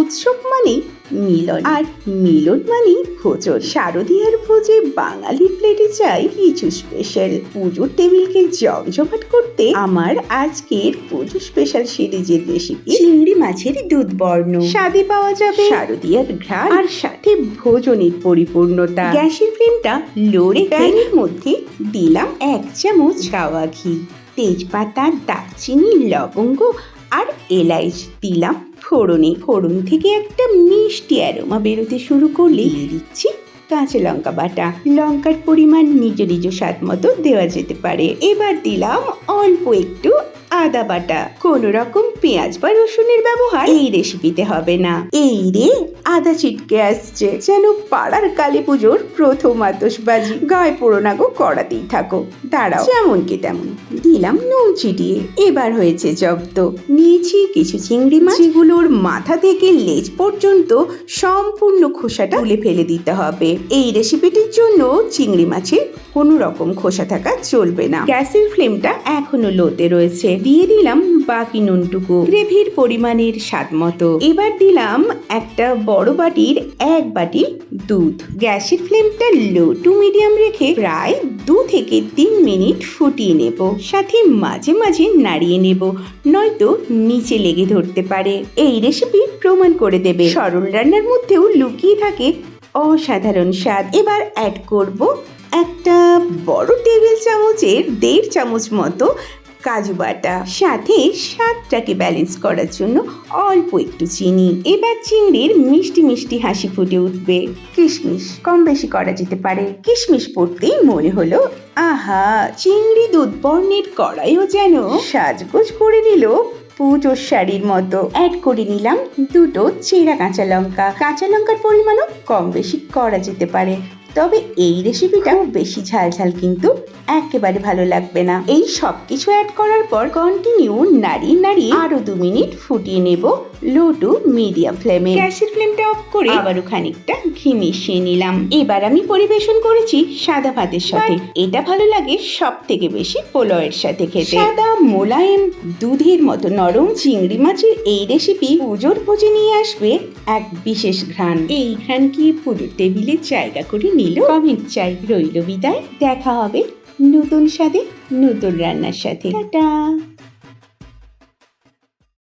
উৎসব মানে মিলন। আর মিলন মানে ভোজন। শারদীয়ার ভোজে বাঙালি প্লেটে চাই কিছু স্পেশাল পুজোর টেবিলকে জমজমাট করতে আমার আজকের পুজো স্পেশাল সিরিজের রেসিপি চিংড়ি মাছের দুধ বর্ণ স্বাদে পাওয়া যাবে শারদীয়ার ঘ্রাণ আর সাথে ভোজনের পরিপূর্ণতা। গ্যাসের ফ্লেমটা লোড়ে প্যানের মধ্যে দিলাম এক চামচ গাওয়া ঘি। তেজপাতা, দারচিনি, লবঙ্গ আর এলাইচ দিলাম ফোড়নে, ফোড়ন থেকে একটা মিষ্টি অ্যারোমা বেরোতে শুরু করলে দিচ্ছি কাঁচা লঙ্কা বাটা। লঙ্কার পরিমাণ নিজ নিজ স্বাদ মতো দেওয়া যেতে পারে। এবার দিলাম অল্প একটু আদা বাটা। কোন রকম পেঁয়াজ বা রসুনের ব্যবহার এই রেসিপিতে হবে না। এই রে, আদা ছিটকে আসছে। যেন পাড়ার কালী পুজোর প্রথম আতসবাজি গায়ে পোড়ো গো, কড়াতেই থাকো। দাঁড়াও। যেমন কি তেমন দিলাম নুন ছিটিয়ে। এবার হয়েছে জব্দ। নিয়েছি কিছু চিংড়ি মাছ। যেগুলোর মাথা থেকে লেজ পর্যন্ত সম্পূর্ণ খোসাটা তুলে ফেলে দিতে হবে। এই রেসিপিটির জন্য চিংড়ি মাছের কোনো রকম খোসা থাকা চলবে না। গ্যাসের ফ্লেমটা এখনও লোতে রয়েছে। দিয়ে দিলাম বাকি নুনটুকু। গ্রেভির পরিমাণের স্বাদ মতো। এবার দিলাম একটা বড় বাটির এক বাটি দুধ। গ্যাসের ফ্লেমটা লো টু মিডিয়াম রেখে প্রায় দু থেকে তিন মিনিট ফুটিয়ে নেব। সাথে মাঝে মাঝে নাড়িয়ে নেব, নয়তো নিচে লেগে ধরতে পারে। এই রেসিপি প্রমাণ করে দেবে। সরল রান্নার মধ্যেও লুকিয়ে থাকে অসাধারণ স্বাদ। এবার অ্যাড করব একটা বড় টেবিল চামচের দেড় চামচ মতো কাজু বাটা, সাথে স্বাদটাকে ব্যালেন্স করার জন্য অল্প একটু চিনি। এবার চিংড়ির মিষ্টি মিষ্টি হাসি ফুটে উঠবে। কিশমিশ কম বেশি করা যেতে পারে। কিশমিশ পড়তেই মনে হলো, আহা, চিংড়ি দুধ বর্ণের কড়াইও যেন সাজগোজ করে নিল পুজোর শাড়ির মতো। অ্যাড করে নিলাম দুটো চেরা কাঁচা লঙ্কা। কাঁচা লঙ্কার পরিমাণও কম বেশি করা যেতে পারে। তবে এই রেসিপিটা বেশি ঝাল ঝাল কিন্তু একেবারে ভালো লাগবে না। এই সব কিছু অ্যাড করার পর কন্টিনিউ নাড়িয়ে নাড়িয়ে আরও দু মিনিট ফুটিয়ে নেব লো টু মিডিয়াম ফ্লেমে গ্যাসের ফ্লেমটা অফ করে আবারও খানিকটা ঘি মিশিয়ে নিলাম। এবার আমি পরিবেশন করেছি সাদা ভাতের সাথে। এটা ভালো লাগে সব থেকে বেশি পোলাওয়ের সাথে খেতে। সাদা মোলায়েম, দুধের মতো নরম চিংড়ি মাছের এই রেসিপি পুজোর ভোজে নিয়ে আসবে এক বিশেষ ঘ্রাণ। এই ঘ্রাণ কি পুজোর টেবিলে জায়গা করে নিল কমেন্ট চাই রইল বিদায়। দেখা হবে নতুন স্বাদে নতুন রান্নার সাথে। টাটা।